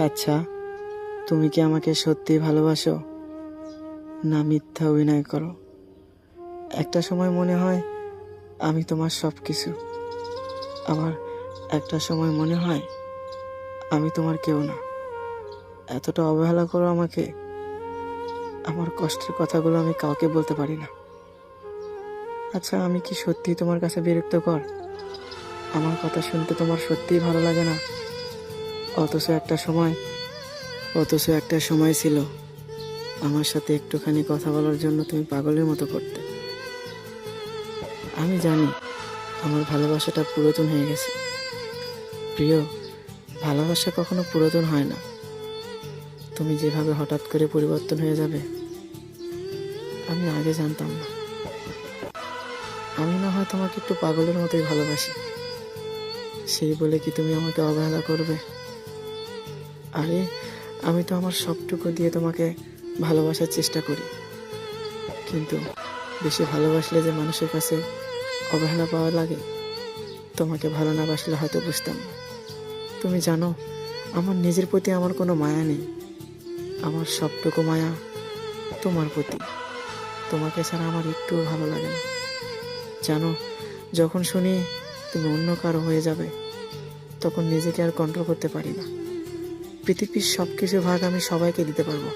আচ্ছা তুমি কি আমাকে সত্যি ভালোবাসো? না, মিথ্যা অভিনয় করো। একটা সময় মনে হয় আমি তোমার সব কিছু আবার একটা সময় মনে হয় আমি তোমার কেউ না। এতটা অবহেলা করো আমাকে। আমার কষ্টের কথাগুলো আমি কাউকে বলতে পারি না। আচ্ছা আমি কি সত্যি তোমার কাছে বিরক্ত কর? আমার কথা শুনতে তোমার সত্যিই ভালো লাগে না। অথচ একটা সময়, অথচ একটা সময় ছিল আমার সাথে একটুখানি কথা বলার জন্য তুমি পাগলের মতো করতে। আমি জানি আমার ভালোবাসাটা পুরাতন হয়ে গেছে। প্রিয়, ভালোবাসা কখনো পুরাতন হয় না। তুমি যেভাবে হঠাৎ করে পরিবর্তন হয়ে যাবে, আমি আগে জানতাম না। আমি না হয় তোমাকে একটু পাগলের মতোই ভালোবাসি। সেই বলে কি তুমি আমাকে অবহেলা করবে? আরে, আমি তো আমার সবটুকু দিয়ে তোমাকে ভালোবাসার চেষ্টা করি। কিন্তু বেশি ভালোবাসলে যে মানুষের কাছে অবহেলা পাওয়া লাগে, তোমাকে ভালো না বাসলে হয়তো বুঝতাম না। তুমি জানো, আমার নিজের প্রতি আমার কোনো মায়া নেই। আমার সবটুকু মায়া তোমার প্রতি। তোমাকে ছাড়া আমার একটুও ভালো লাগে না। জানো, যখন শুনি তুমি অন্য কারও হয়ে যাবে, তখন নিজেকে আর কন্ট্রোল করতে পারি না। পৃথিবীর সব কিছু ভাগ আমি সবাইকে দিতে পারব।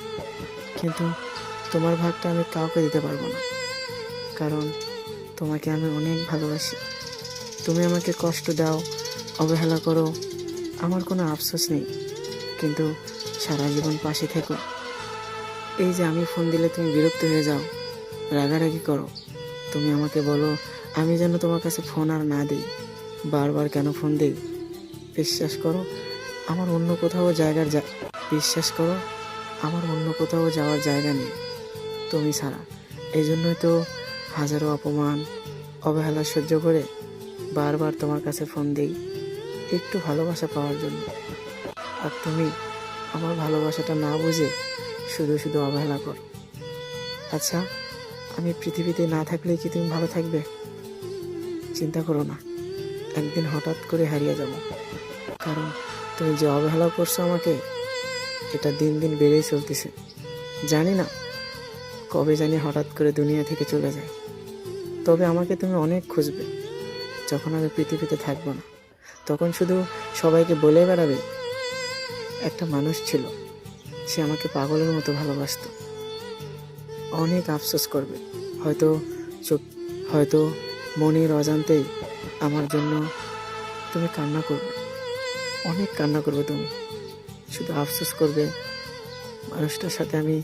কিন্তু তোমার ভাগটা আমি কাউকে দিতে পারব না। কারণ তোমাকে আমি অনেক ভালোবাসি। তুমি আমাকে কষ্ট দাও, অবহেলা করো, আমার কোনো আফসোস নেই। কিন্তু সারা জীবন পাশে থেকো। এই যে আমি ফোন দিলে তুমি বিরক্ত হয়ে যাও, রাগারাগি করো। তুমি আমাকে বলো, আমি যেন তোমার কাছে ফোন আর না দিই। বারবার কেন ফোন দিই? বিশ্বাস করো আমার অন্য কোথাও জায়গার যা বিশ্বাস করো, আমার অন্য কোথাও যাওয়ার জায়গা নেই। তুমি ছাড়া। এই জন্যই তো হাজারো অপমান, অবহেলা সহ্য করে বারবার তোমার কাছে ফোন দিই, একটু ভালোবাসা পাওয়ার জন্য। আর তুমি আমার ভালোবাসাটা না বুঝে শুধু শুধু অবহেলা করো। আচ্ছা আমি পৃথিবীতে না থাকলে কি তুমি ভালো থাকবে? চিন্তা করো না। একদিন হঠাৎ করে হারিয়ে যাব। কারণ তুমি যে অবহেলা করছ আমাকে, এটা দিন দিন বেড়েই চলতেছে। জানি না কবে জানি হঠাৎ করে দুনিয়া থেকে চলে যায়। তবে আমাকে তুমি অনেক খুঁজবে, যখন আমি পৃথিবীতে থাকব না। তখন শুধু সবাইকে বলে বেড়াবে, একটা মানুষ ছিল, সে আমাকে পাগলের মতো ভালোবাসতো। অনেক আফসোস করবে, হয়তো চোখ হয়তো মনের অজান্তেই আমার জন্য তুমি কান্না করবে। অনেক কান্না করবে তুমি। শুধু আফসোস করবে। মানুষটার সাথে আমি